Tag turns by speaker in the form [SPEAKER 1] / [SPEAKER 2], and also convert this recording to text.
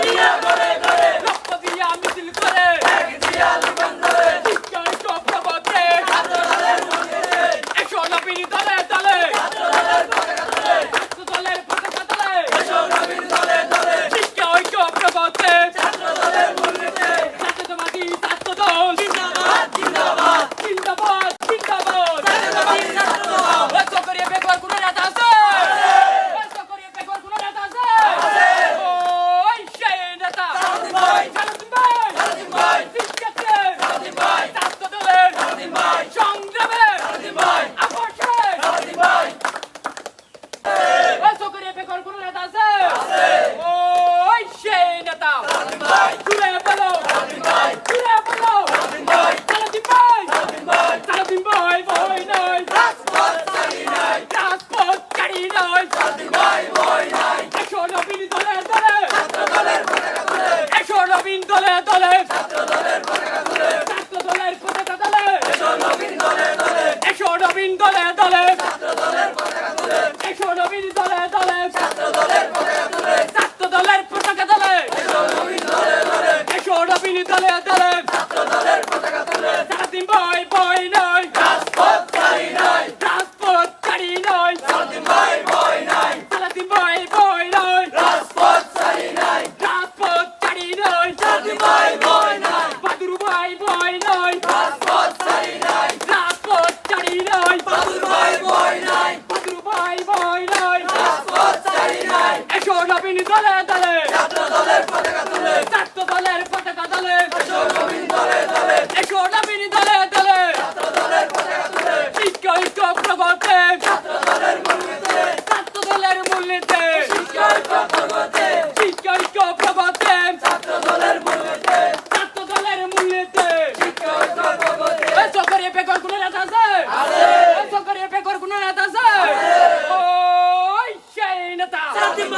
[SPEAKER 1] glória. দলে ছাত্র দলের পতাকা দলে ছাত্র দলের পতাকা দলে এসো নবীন দলে দলে এসো নবীন দলে দলে ছাত্র দলের পতাকা দলে এসো নবীন দলে দলে ছাত্র দলের বই বই নয়। এসো নবীন দলে দলে। ছাত্র দলের পতাকা দলে। এসো দলে দলে। ঐক্য ঐক্য প্রগতে। ছাত্র দলের মূল্যতে ঐক্য ঐক্য প্রগতে। ছাত্র দলের মূল্যতে এই সরকারি বেকার কোনো নেতা আছে। এই সরকারি বেকার কোনো নেতা আছে। ওই সেই নেতা। সেই